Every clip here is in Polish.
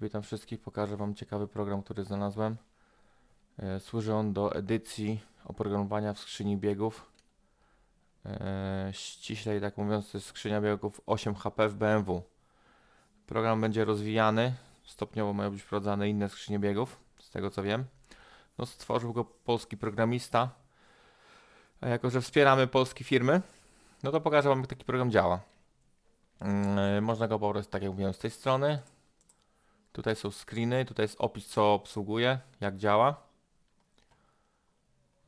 Witam wszystkich, pokażę Wam ciekawy program, który znalazłem. E, Służy on do edycji oprogramowania w skrzyni biegów. E, Ściślej tak mówiąc, to jest skrzynia biegów 8 HP w BMW. Program będzie rozwijany, stopniowo mają być wprowadzane inne skrzynie biegów, z tego co wiem. No, stworzył go polski programista. A jako, że wspieramy polskie firmy, no to pokażę Wam, jak taki program działa. Mm, e, Można go pobrać, tak jak mówiłem, z tej strony. Tutaj są screeny, tutaj jest opis, co obsługuje, jak działa.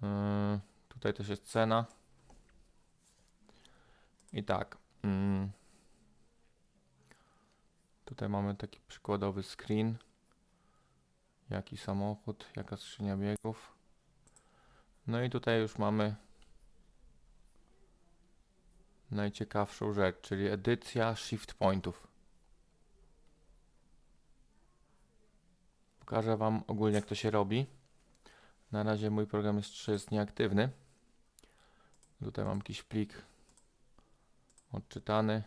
Yy, tutaj też jest cena. I tak. mm, Tutaj mamy taki przykładowy screen. Jaki samochód, jaka skrzynia biegów. No i tutaj już mamy najciekawszą rzecz, czyli edycja shift pointów. Pokażę Wam ogólnie jak to się robi. Na razie mój program jeszcze jest nieaktywny. Tutaj mam jakiś plik odczytany.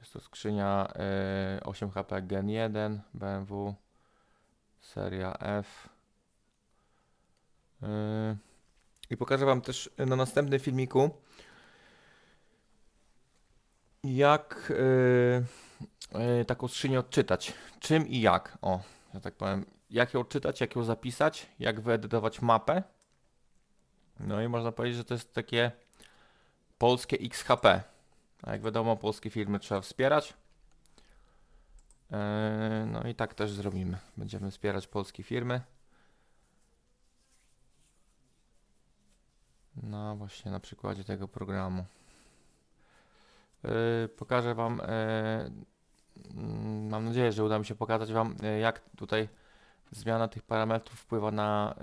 Jest to skrzynia e, 8 HP Gen 1 BMW seria F. E, I pokażę Wam też na następnym filmiku jak e, e, taką skrzynię odczytać. Czym i jak. O, że tak powiem, jak ją czytać, jak ją zapisać, jak wyedytować mapę. No i można powiedzieć, że to jest takie polskie XHP. A jak wiadomo, polskie firmy trzeba wspierać. Eee, No i tak też zrobimy. Będziemy wspierać polskie firmy. No właśnie na przykładzie tego programu. Eee, Pokażę Wam Mm, Mam nadzieję, że uda mi się pokazać Wam, y, jak tutaj zmiana tych parametrów wpływa na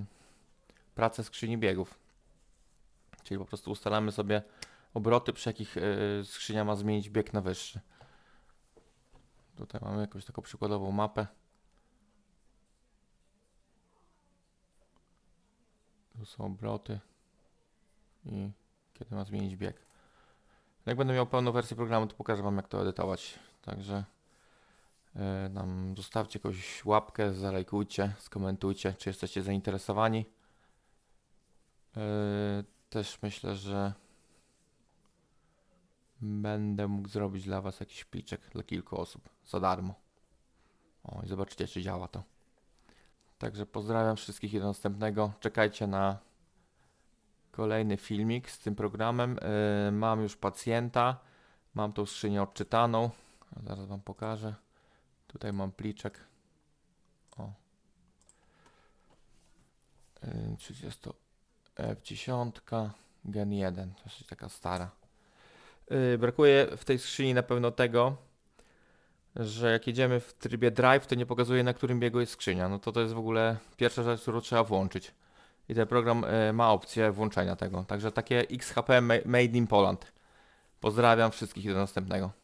y, pracę skrzyni biegów. Czyli po prostu ustalamy sobie obroty, przy jakich y, skrzynia ma zmienić bieg na wyższy. Tutaj mamy jakąś taką przykładową mapę. Tu są obroty i kiedy ma zmienić bieg. Jak będę miał pełną wersję programu, to pokażę Wam, jak to edytować. Także e, nam zostawcie jakąś łapkę, zalajkujcie, skomentujcie, czy jesteście zainteresowani. E, też myślę, że będę mógł zrobić dla Was jakiś pliczek dla kilku osób za darmo. O, i zobaczycie, czy działa to. Także pozdrawiam wszystkich i do następnego. Czekajcie na kolejny filmik z tym programem. E, mam już pacjenta, mam tą skrzynię odczytaną. Zaraz Wam pokażę. Tutaj mam pliczek. O. Yy, 30 F10 Gen 1. To jest taka stara. Yy, brakuje w tej skrzyni na pewno tego, że jak jedziemy w trybie drive, to nie pokazuje na którym biegu jest skrzynia. No to to jest w ogóle pierwsza rzecz, którą trzeba włączyć. I ten program yy, ma opcję włączenia tego. Także takie XHP ma- Made in Poland. Pozdrawiam wszystkich i do następnego.